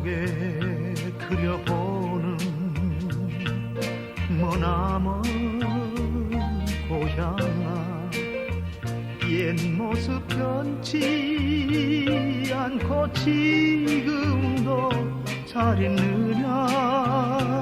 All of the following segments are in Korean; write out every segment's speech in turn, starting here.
꿈속에 그려보는 머나먼 고향아 옛 모습 변치 않고 지금도 잘 있느냐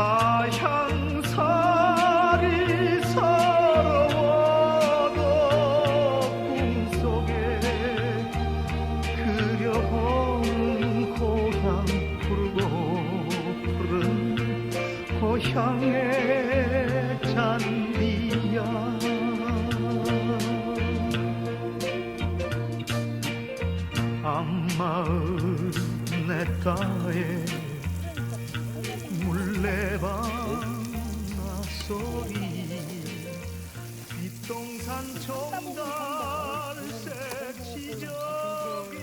가향살이 서러워도 꿈속에 그려보는 고향 푸르고 푸른 고향의 잔디야. 암마을 내 땅에 물레방아 소리 뒷동산 총달새 지저귀는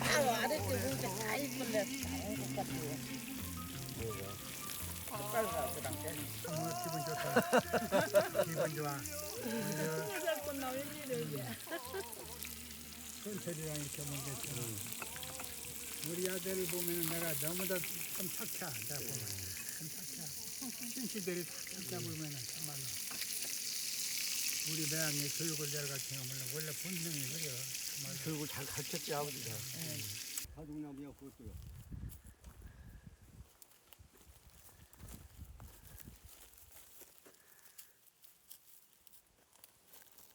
아랫게 보니까 다 이쁜데 다른 것 같아요. 색깔 같더라. 기분 좋다. 기분 좋아. 천철이랑 이렇게 먹겠어. 우리 아들 보면 내가 너무도 참 착해. 내가 보면. 참 착해. 신씨들이 다 착해 보면 정말로. 우리 매양의 교육을 내가 같은 거 원래 본능이 그래요. 정말. 교육을 잘 가르쳤지 아버지가. 사중나무야 그것도요.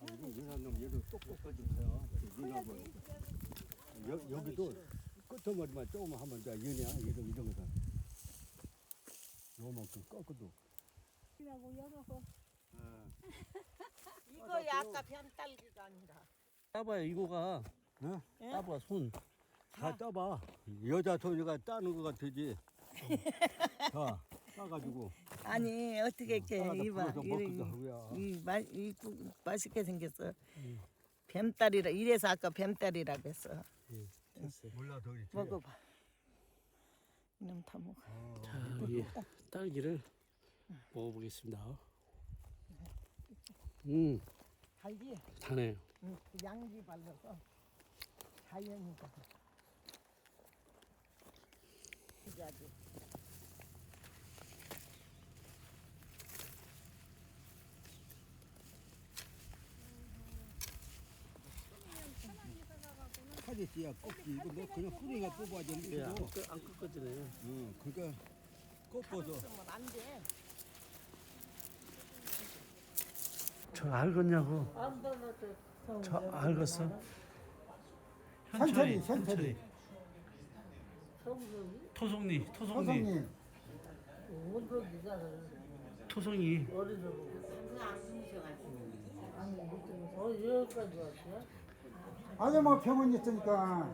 아, 이거 이런 놈 얘도 똑똑해 주세요. 이놈은 여 여기도 끝머리만 조금 하면 자 연이야 이런 이런 거다. 요만큼 꺾어도. 이거 아까 변딸기가 아니라. 따봐요 이거가. 어? 따봐 손. 다 따봐. 여자 소녀가 따는 거가 되지. 자 따가지고. 아니 어떻게 이렇게 따라다 이봐. 이이 맛있게 생겼어. 뱀딸이라 이래서 아까 뱀딸이라고 했어. 몰라 더 있지. 먹어봐. 이놈 다 먹어. 자이 딸기를 먹어보겠습니다. 음 달기 다네요. 응, 그 양지 발라서 자연이다. 아 주 카제지야 꺾기 이거 뭐 그냥 뿌리가 뽑아야 되는데 예, 안, 이거. 끄, 안 끄거지네요. 응, 그러니까 꺾어서 쓰면 안 돼. 저 알겠냐고. 저 알겠어. 현철이, 현철이. 토송리, 토송리. 토송이. 아니 뭐 병원 있으니까